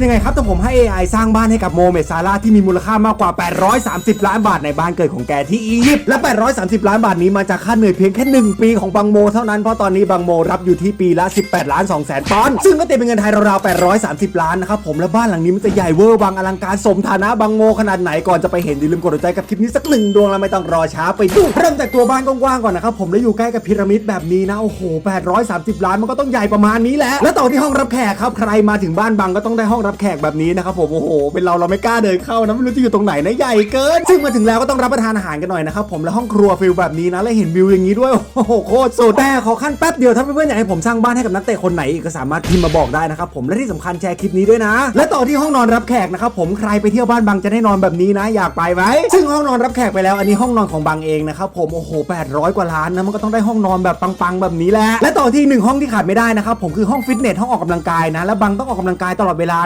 เป็นยังไงครับแต่ผมให้ AI สร้างบ้านให้กับโมเมดซาร่าที่มีมูลค่ามากกว่า 830 ล้านบาทในบ้านเกิดของแกที่อียิปต์และ 830 ล้านบาทนี้มาจากค่าเหนื่อยเพียงแค่ 1 ปีของบังโมเท่านั้นเพราะตอนนี้บังโมรับอยู่ที่ปีละ 18 ล้าน2แสนปอนด์ซึ่งก็ตีเป็นเงินไทยราวๆ830 ล้านนะครับผมและบ้านหลังนี้มันจะใหญ่เวอร์วังอลังการสมฐานะบังโมขนาดไหนก่อนจะไปเห็นอย่าลืมกดหัวใจกับคลิปนี้สักหนึ่งดวงแล้วไม่ต้องรอช้าไปดูเริ่มจากตัวบ้านกว้างๆก่อนนะครับผมแล้วอยู่ใกล้กับพีระมิดแบบนี้นะโอ้โห830 ล้านมันก็ต้องใหญ่ประมาณนี้แหละและต่อที่ห้องรับแขกครับใครมาถึงบ้านบังก็ต้องได้ห้องรับแขกแบบนี้นะครับผมโอ้โหเป็นเราเราไม่กล้าเดินเข้านะไม่รู้จะอยู่ตรงไหนนะใหญ่เกิน ซึ่งมาถึงแล้วก็ต้องรับประทานอาหารกันหน่อยนะครับผมและห้องครัวฟิลแบบนี้นะและเห็นวิวอย่างนี้ด้วยโอ้โหโคตรสุดแต่ขอขั้นแป๊บเดียวถ้าเพื่อนๆอยากให้ผมสร้างบ้านให้กับนักเตะคนไหนอีกก็สามารถพิมพ์มาบอกได้นะครับผมและที่สำคัญแชร์คลิปนี้ด้วยนะ และต่อที่ห้องนอนรับแขกนะครับผมใครไปเที่ยวบ้านบังจะได้นอนแบบนี้นะ อยากไปไหมซึ่งห้องนอนรับแขกไปแล้วอันนี้ห้องนอนของบังเองนะครับผมโอ้โห 800 กว่าล้านนะมันก็ต้องได้ห้องนอนแบบปังๆแบบนี้แหละและต่อที่หนึ่งห้องที่ขาดไม่ได้นะครับผมคือห้องฟิตเนสห้องออกกำลังกายนะและบังต้องออกกำลังกายตลอดเวลา